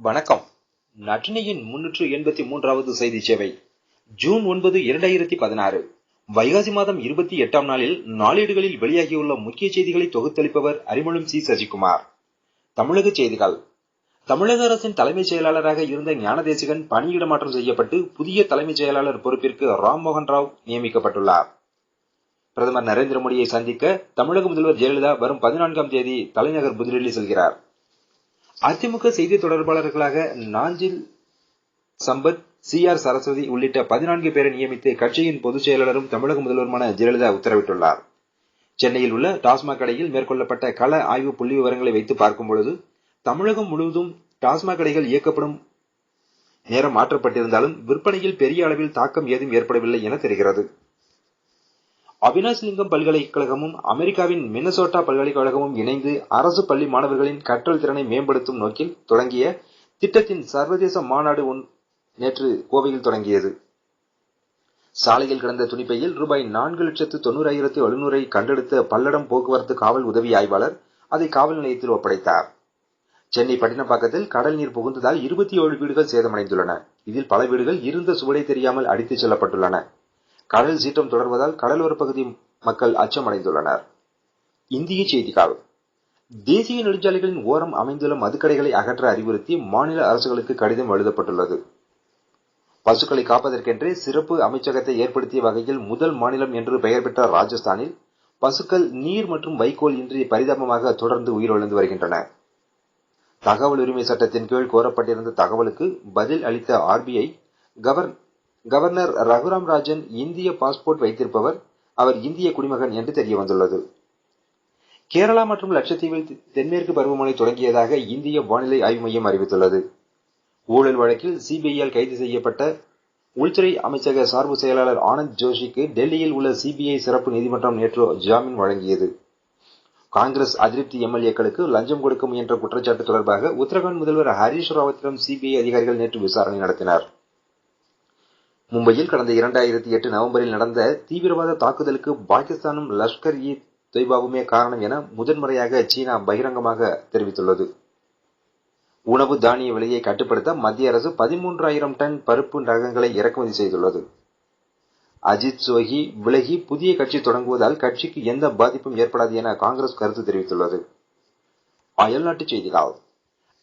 வணக்கம். நட்டினியின் முன்னூற்று எண்பத்தி மூன்றாவது செய்தி சேவை. ஜூன் ஒன்பது இரண்டாயிரத்தி பதினாறு. வைகாசி மாதம் இருபத்தி எட்டாம் நாளில் நாளேடுகளில் வெளியாகியுள்ள முக்கிய செய்திகளை தொகுத்தளிப்பவர் அறிமுகம் சி. சசிகுமார். தமிழக செய்திகள். தமிழக அரசின் தலைமைச் செயலாளராக இருந்த ஞானதேசிகன் பணியிட மாற்றம் செய்யப்பட்டு புதிய தலைமைச் செயலாளர் பொறுப்பிற்கு ராம்மோகன் ராவ் நியமிக்கப்பட்டுள்ளார். பிரதமர் நரேந்திர மோடியை சந்திக்க தமிழக முதல்வர் ஜெயலலிதா வரும் பதினான்காம் தேதி தலைநகர் புதுடெல்லி செல்கிறார். அதிமுக செய்தி தொடர்பாளர்களாக நாஞ்சில் சம்பத் சி ஆர் சரஸ்வதி உள்ளிட்ட பதினான்கு பேரை நியமித்து கட்சியின் பொதுச் செயலாளரும் தமிழக முதல்வருமான ஜெயலலிதா உத்தரவிட்டுள்ளார். சென்னையில் உள்ள டாஸ்மாக் கடையில் மேற்கொள்ளப்பட்ட கள ஆய்வு புள்ளி விவரங்களை வைத்து பார்க்கும் பொழுது தமிழகம் முழுவதும் டாஸ்மாக் கடைகள் இயக்கப்படும் நேரம் மாற்றப்பட்டிருந்தாலும் விற்பனையில் பெரிய அளவில் தாக்கம் ஏதும் ஏற்படவில்லை என தெரிகிறது. அவினாஷ்லிங்கம் பல்கலைக்கழகமும் அமெரிக்காவின் மினசோட்டா பல்கலைக்கழகமும் இணைந்து அரசு பள்ளி மாணவர்களின் கற்றல் திறனை மேம்படுத்தும் நோக்கில் தொடங்கிய திட்டத்தின் சர்வதேச மாநாடு நேற்று கோவையில் தொடங்கியது. சாலையில் கிடந்த துணிப்பையில் ரூபாய் நான்கு லட்சத்து தொண்ணூறாயிரத்து எழுநூறை கண்டெடுத்த பல்லடம் போக்குவரத்து காவல் உதவி ஆய்வாளர் அதை காவல் நிலையத்தில் ஒப்படைத்தார். சென்னை பட்டினப்பாக்கத்தில் கடல் நீர் புகுந்ததால் இருபத்தி ஏழு வீடுகள் சேதமடைந்துள்ளன. இதில் பல வீடுகள் இருந்த சுவடை தெரியாமல் அடித்துச் செல்லப்பட்டுள்ளன. கடல் சீற்றம் தொடர்வதால் கடலோர பகுதி மக்கள் அச்சமடைந்துள்ளனர். இந்திய செய்திகள். தேசிய நெடுஞ்சாலைகளின் ஓரம் அமைந்துள்ள மதுக்கடைகளை அகற்ற அறிவுறுத்தி மாநில அரசுகளுக்கு கடிதம் எழுதப்பட்டுள்ளது. பசுக்களை காப்பதற்கென்றே சிறப்பு அமைச்சகத்தை ஏற்படுத்திய வகையில் முதல் மாநிலம் என்று பெயர் பெற்ற ராஜஸ்தானில் பசுக்கள் நீர் மற்றும் வைக்கோல் இன்றி பரிதாபமாக தொடர்ந்து உயிரிழந்து வருகின்றன. தகவல் உரிமை சட்டத்தின் கீழ் கோரப்பட்டிருந்த தகவலுக்கு பதில் அளித்த RBI cover governor Raghuram Rajan இந்திய பாஸ்போர்ட் வைத்திருப்பவர் அவர் இந்திய குடிமகன் என்று தெரிய வந்துள்ளது. கேரளா மற்றும் லட்சத்தீவில் தென்மேற்கு பருவமழை தொடங்கியதாக இந்திய வானிலை ஆய்வு மையம் அறிவித்துள்ளது. ஊழல் வழக்கில் சிபிஐயால் கைது செய்யப்பட்ட உள்துறை அமைச்சக சார்பு செயலாளர் ஆனந்த் ஜோஷிக்கு டெல்லியில் உள்ள சிபிஐ சிறப்பு நீதிமன்றம் நேற்று ஜாமீன் வழங்கியது. காங்கிரஸ் அதிருப்தி எம்எல்ஏக்களுக்கு லஞ்சம் கொடுக்க முயன்ற குற்றச்சாட்டு தொடர்பாக உத்தரகாண்ட் முதல்வர் ஹரீஷ் ராவத்திடம் சிபிஐ அதிகாரிகள் நேற்று விசாரணை நடத்தினர். மும்பையில் கடந்த இரண்டாயிரத்தி எட்டு நவம்பரில் நடந்த தீவிரவாத தாக்குதலுக்கு பாகிஸ்தானும் லஷ்கர் இ தொய்பாவுமே காரணம் என முதன்முறையாக சீனா பகிரங்கமாக தெரிவித்துள்ளது. உணவு தானிய விலையை கட்டுப்படுத்த மத்திய அரசு பதிமூன்றாயிரம் டன் பருப்பு ரகங்களை இறக்குமதி செய்துள்ளது. அஜித் சோஹி விலகி புதிய கட்சி தொடங்குவதால் கட்சிக்கு எந்த பாதிப்பும் ஏற்படாது என காங்கிரஸ் கருத்து தெரிவித்துள்ளது. அயல்நாட்டுச் செய்திகள்.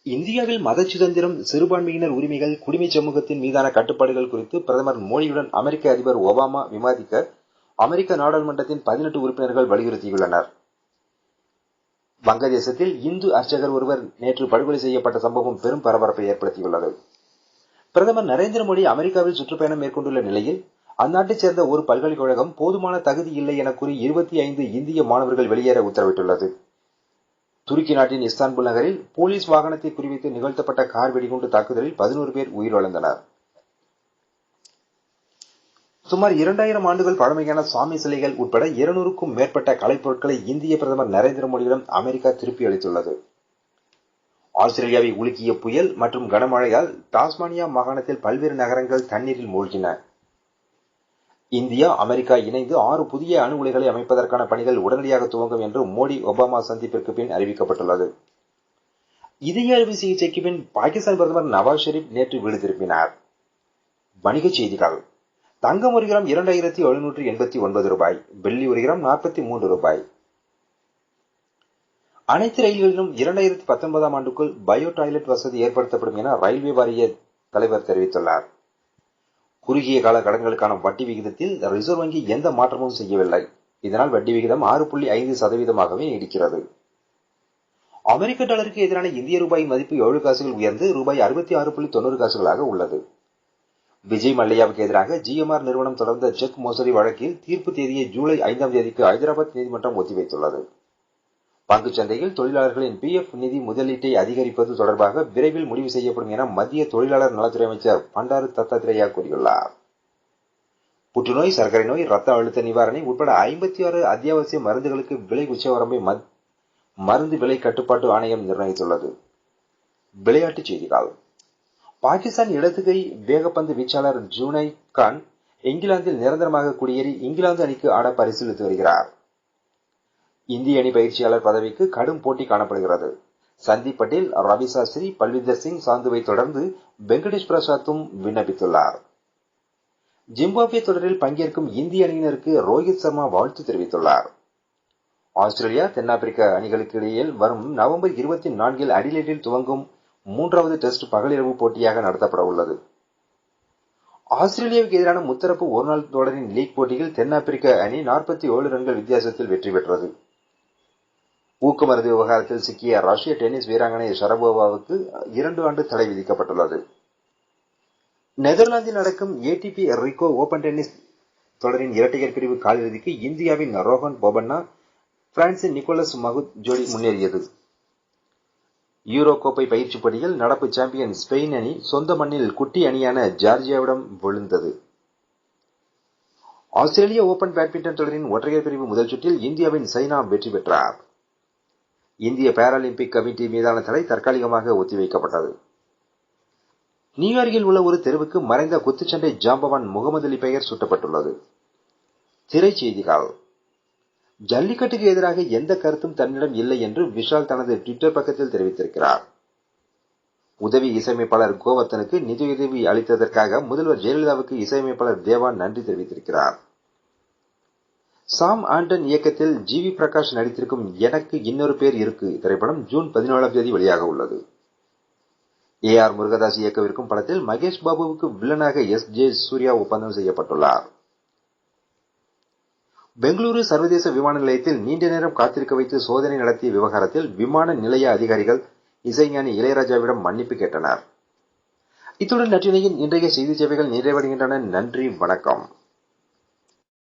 இந்தியாவில் மத சுதந்திரம் சிறுபான்மையினர் உரிமைகள் குடிமை சமூகத்தின் மீதான கட்டுப்பாடுகள் குறித்து பிரதமர் மோடியுடன் அமெரிக்க அதிபர் ஒபாமா விவாதிக்க அமெரிக்க நாடாளுமன்றத்தின் பதினெட்டு உறுப்பினர்கள் வலியுறுத்தியுள்ளனர். வங்கதேசத்தில் இந்து அர்ச்சகர் ஒருவர் நேற்று படுகொலை செய்யப்பட்ட சம்பவம் பெரும் பரபரப்பை ஏற்படுத்தியுள்ளது. பிரதமர் நரேந்திர மோடி அமெரிக்காவில் சுற்றுப்பயணம் மேற்கொண்டுள்ள நிலையில் அந்நாட்டைச் சேர்ந்த ஒரு பல்கலைக்கழகம் போதுமான தகுதி இல்லை என கூறி இருபத்தி ஐந்து இந்திய மாணவர்கள் வெளியேற உத்தரவிட்டுள்ளது. துருக்கி நாட்டின் இஸ்தான்புல் நகரில் போலீஸ் வாகனத்தை குறிவைத்து நிகழ்த்தப்பட்ட கார் வெடிகுண்டு தாக்குதலில் பதினோரு பேர் உயிரிழந்தனர். சுமார் இரண்டாயிரம் ஆண்டுகள் பழமையான சுவாமி சிலைகள் உட்பட இருநூறுக்கும் மேற்பட்ட கலைப்பொருட்களை இந்திய பிரதமர் நரேந்திர மோடியிடம் அமெரிக்கா திருப்பி அளித்துள்ளது. ஆஸ்திரேலியாவை உலுக்கிய புயல் மற்றும் கனமழையால் டாஸ்மானியா மாகாணத்தில் பல்வேறு நகரங்கள் தண்ணீரில் மூழ்கின. இந்தியா அமெரிக்கா இணைந்து ஆறு புதிய அணு உலைகளை அமைப்பதற்கான பணிகள் உடனடியாக துவங்கும் என்று மோடி ஒபாமா சந்திப்பிற்கு பின் அறிவிக்கப்பட்டுள்ளது. இதய அறுவை சிகிச்சைக்கு பின் பாகிஸ்தான் பிரதமர் நவாஸ் ஷெரீப் நேற்று வீடு திருப்பினார் வணிகச் செய்திகள். தங்கம் ஒரு கிராம் இரண்டாயிரத்தி எழுநூற்றி எண்பத்தி ஒன்பது ரூபாய் வெள்ளி ஒரு கிராம் நாற்பத்தி மூன்று ரூபாய். அனைத்து ரயில்களிலும் இரண்டாயிரத்தி பத்தொன்பதாம் ஆண்டுக்குள் பயோ டாய்லெட் வசதி ஏற்படுத்தப்படும் என ரயில்வே வாரிய தலைவர் தெரிவித்துள்ளார். குறுகிய கால கடன்களுக்கான வட்டி விகிதத்தில் ரிசர்வ் வங்கி எந்த மாற்றமும் செய்யவில்லை. இதனால் வட்டி விகிதம் ஆறு புள்ளி ஐந்து சதவீதமாகவே நீடிக்கிறது அமெரிக்க டாலருக்கு எதிரான இந்திய ரூபாய் மதிப்பு ஏழு காசுகள் உயர்ந்து ரூபாய் அறுபத்தி ஆறு புள்ளி தொண்ணூறு காசுகளாக உள்ளது. விஜய் மல்லையாவுக்கு எதிராக ஜிஎம்ஆர் நிறுவனம் தொடர்ந்த செக் மோசடி வழக்கில் தீர்ப்பு தேதியை ஜூலை ஐந்தாம் தேதிக்கு ஐதராபாத் நீதிமன்றம் ஒத்திவைத்துள்ளது. பங்குச் சந்தையில் தொழிலாளர்களின் பி எஃப் நிதி முதலீட்டை அதிகரிப்பது தொடர்பாக விரைவில் முடிவு செய்யப்படும் என மத்திய தொழிலாளர் நலத்துறை அமைச்சர் பண்டாரு தத்தாத்திரேயா கூறியுள்ளார். புற்றுநோய் சர்க்கரை நோய் ரத்த அழுத்த நிவாரணை உட்பட ஐம்பத்தி ஆறு அத்தியாவசிய மருந்துகளுக்கு விலை உச்சவரம்பை மருந்து விலை கட்டுப்பாட்டு ஆணையம் நிர்ணயித்துள்ளது. விளையாட்டுச் செய்திகள். பாகிஸ்தான் இடதுகை வேகப்பந்து வீச்சாளர் ஜூனை கான் இங்கிலாந்தில் நிரந்தரமாக குடியேறி இங்கிலாந்து அணிக்கு ஆட பரிசீலித்து வருகிறார். இந்திய அணி பயிற்சியாளர் பதவிக்கு கடும் போட்டி காணப்படுகிறது. சந்தீப் பட்டேல் ரவி சாஸ்திரி பல்விந்தர் சிங் சாந்துவை தொடர்ந்து வெங்கடேஷ் பிரசாத்தும் விண்ணப்பித்துள்ளார். ஜிம்பாப்வே தொடரில் பங்கேற்கும் இந்திய அணியினருக்கு ரோஹித் சர்மா வாழ்த்து தெரிவித்துள்ளார். ஆஸ்திரேலியா தென்னாப்பிரிக்க அணிகளுக்கு இடையில் வரும் நவம்பர் இருபத்தி நான்கில் அடிலேட்டில் துவங்கும் மூன்றாவது டெஸ்ட் பகலிரவு போட்டியாக நடத்தப்பட உள்ளது. ஆஸ்திரேலியாவுக்கு எதிரான முத்தரப்பு ஒருநாள் தொடரின் லீக் போட்டியில் தென்னாப்பிரிக்க அணி நாற்பத்தி ஏழு ரன்கள் வித்தியாசத்தில் வெற்றி பெற்றது. ஊக்கமருந்து விவகாரத்தில் சிக்கிய ரஷ்ய டென்னிஸ் வீராங்கனை ஷரபோவாவுக்கு இரண்டு ஆண்டு தடை விதிக்கப்பட்டுள்ளது. நெதர்லாந்தில் நடக்கும் ஏடிபி ரிகோ ஓபன் டென்னிஸ் தொடரின் இரட்டையர் பிரிவு காலிறுதிக்கு இந்தியாவின் ரோஹன் போபண்ணா பிரான்சின் நிக்கோலஸ் மகுத் ஜோடி முன்னேறியது. யூரோ கோப்பை பயிற்சி போட்டியில் நடப்பு சாம்பியன் ஸ்பெயின் அணி சொந்த மண்ணில் குட்டி அணியான ஜார்ஜியாவிடம் விழுந்தது. ஆஸ்திரேலிய ஓபன் பேட்மிண்டன் தொடரின் ஒற்றையர் பிரிவு முதல் சுற்றில் இந்தியாவின் சைனா வெற்றி பெற்றார். இந்திய பாராலிம்பிக் கமிட்டி மீதான தடை தற்காலிகமாக ஒத்திவைக்கப்பட்டது. நியூயார்க்கில் உள்ள ஒரு தெருவுக்கு மறைந்த குத்துச்சண்டை ஜாம்பவான் முகமது அலி பெயர் சூட்டப்பட்டுள்ளது. திரைச்செய்திகள் ஜல்லிக்கட்டுக்கு எதிராக எந்த கருத்தும் தன்னிடம் இல்லை என்று விஷால் தனது ட்விட்டர் பக்கத்தில் தெரிவித்திருக்கிறார். உதவி இசையமைப்பாளர் கோவர்த்தனுக்கு நிதியுதவி அளித்ததற்காக முதல்வர் ஜெயலலிதாவுக்கு இசையமைப்பாளர் தேவா நன்றி தெரிவித்திருக்கிறார். சாம் ஆண்டன் இயக்கத்தில் ஜி வி பிரகாஷ் நடித்திருக்கும் எனக்கு இன்னொரு பேர் இருக்கு. திரைப்படம் ஜூன் பதினேழாம் தேதி வெளியாக உள்ளது. ஏ ஆர் முருகதாஸ் இயக்கவிருக்கும் படத்தில் மகேஷ் பாபுவுக்கு வில்லனாக எஸ் ஜே சூர்யா ஒப்பந்தம் செய்யப்பட்டுள்ளார். பெங்களூரு சர்வதேச விமான நிலையத்தில் நீண்ட நேரம் காத்திருக்க வைத்து சோதனை நடத்திய விவகாரத்தில் விமான நிலைய அதிகாரிகள் இசைஞானி இளையராஜாவிடம் மன்னிப்பு கேட்டனர். இத்துடன் நற்றினையின் இன்றைய செய்தி சேவைகள் நிறைவடைகின்றன. நன்றி வணக்கம்.